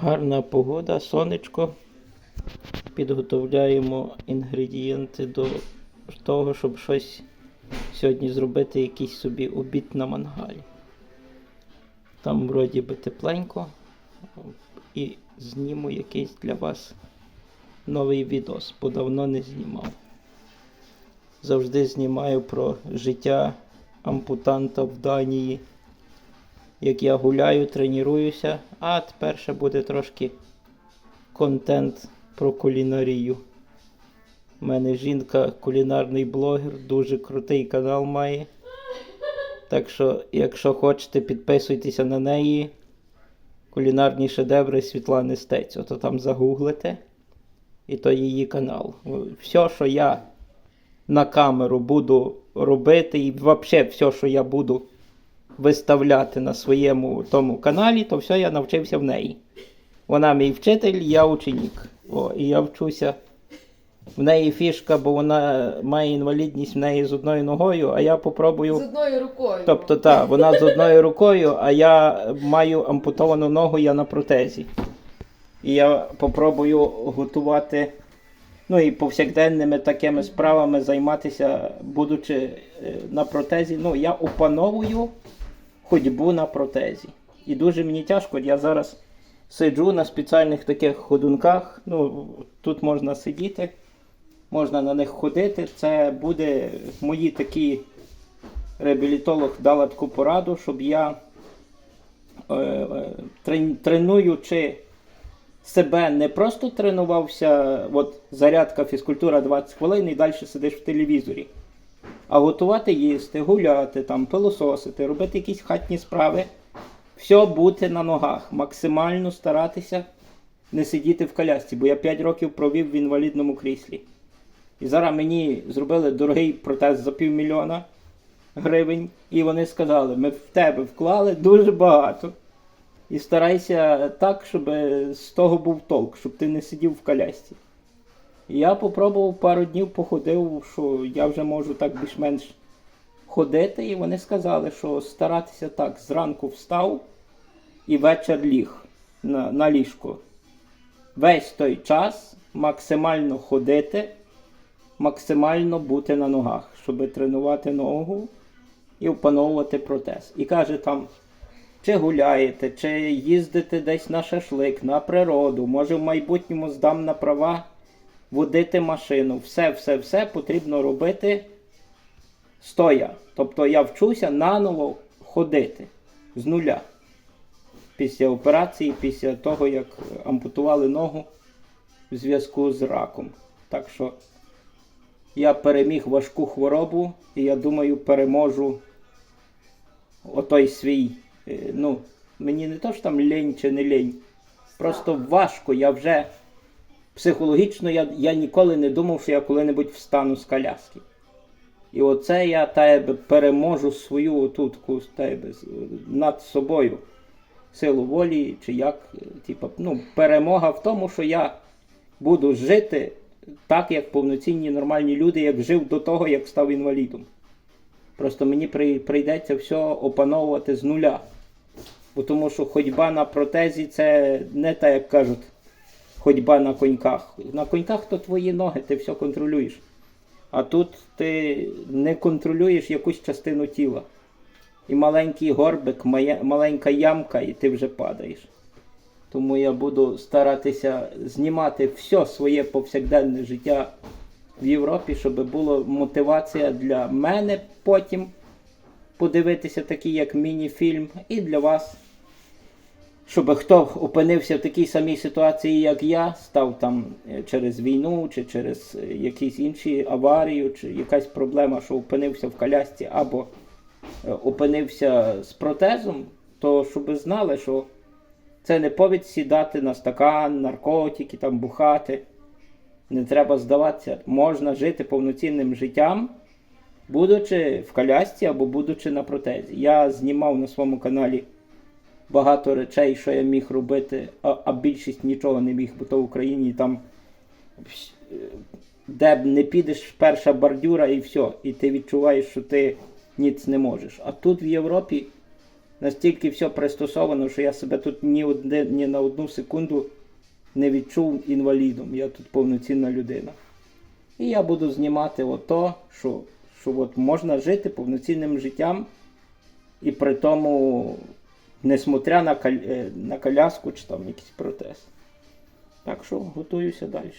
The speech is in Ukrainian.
Гарна погода, сонечко. Підготовляємо інгредієнти до того, щоб щось сьогодні зробити, якийсь собі обід на мангалі. Там вроді би тепленько. І зніму якийсь для вас новий відос, бо давно не знімав. Завжди знімаю про життя ампутанта в Данії. Як я гуляю, тренуюся, а тепер ще буде трошки контент про кулінарію. У мене жінка кулінарний блогер, дуже крутий канал має. Так що, якщо хочете, підписуйтеся на неї. Кулінарні шедеври Світлани Стець. Ото там загуглите. І то її канал. Все, що я на камеру буду робити, і взагалі все, що я буду виставляти на своєму тому каналі, то все я навчився в неї. Вона мій вчитель, я ученик. О, і я вчуся. В неї фішка, бо вона має інвалідність в неї з одною ногою, а я попробую. З одною рукою. Тобто, так, вона з одною рукою, а я маю ампутовану ногу, я на протезі. І я попробую готувати, ну і повсякденними такими справами займатися, будучи е, на протезі. Ну, я опановую ходьбу на протезі. І дуже мені тяжко, я зараз сиджу на спеціальних таких ходунках. Ну, тут можна сидіти, можна на них ходити. Це буде мої такі реабілітолог дала таку пораду, щоб я е, е, тренуючи себе не просто тренувався, от зарядка, фізкультура 20 хвилин і далі сидиш в телевізорі. А готувати їсти, гуляти, там, пилососити, робити якісь хатні справи. Все бути на ногах, максимально старатися не сидіти в колясці, бо я 5 років провів в інвалідному кріслі. І зараз мені зробили дорогий протез за півмільйона гривень, і вони сказали, ми в тебе вклали дуже багато. І старайся так, щоб з того був толк, щоб ти не сидів в колясці. Я попробував пару днів походив, що я вже можу так більш-менш ходити, і вони сказали, що старатися так, зранку встав і вечір ліг на, на ліжко. Весь той час максимально ходити, максимально бути на ногах, щоб тренувати ногу і опановувати протез. І каже там, чи гуляєте, чи їздите десь на шашлик, на природу, може в майбутньому здам на права водити машину. Все, все, все потрібно робити стоя. Тобто я вчуся наново ходити з нуля. Після операції, після того, як ампутували ногу в зв'язку з раком. Так що я переміг важку хворобу і я думаю, переможу отой свій. е, Ну, мені не то, що там лень чи не лень. Просто важко. Я вже психологічно я, я ніколи не думав, що я коли-небудь встану з коляски. І оце я тебе переможу свою таку над собою силу волі, чи як, типу, ну, перемога в тому, що я буду жити так, як повноцінні нормальні люди, як жив до того, як став інвалідом. Просто мені при, прийдеться все опановувати з нуля. Бо тому що ходьба на протезі це не так, як кажуть, ходьба на коньках. На коньках то твої ноги, ти все контролюєш. А тут ти не контролюєш якусь частину тіла. І маленький горбик, маленька ямка, і ти вже падаєш. Тому я буду старатися знімати все своє повсякденне життя в Європі, щоб була мотивація для мене потім подивитися такий як міні-фільм, і для вас, щоб хто опинився в такій самій ситуації, як я, став там е, через війну, чи через е, якісь інші аварію, чи якась проблема, що опинився в колясці, або е, опинився з протезом, то щоб знали, що це не повід сідати на стакан, наркотики, там бухати. Не треба здаватися. Можна жити повноцінним життям, будучи в колясці або будучи на протезі. Я знімав на своєму каналі багато речей, що я міг робити, а, а більшість нічого не міг, бо то в Україні там е, де б не підеш, перша бордюра і все. І ти відчуваєш, що ти ніц не можеш. А тут в Європі настільки все пристосовано, що я себе тут ні, одне, ні на одну секунду не відчув інвалідом. Я тут повноцінна людина. І я буду знімати ото, що, що от можна жити повноцінним життям, і при тому, несмотря на, каль- е, на коляску чи там якийсь протез. Так що готуюся далі.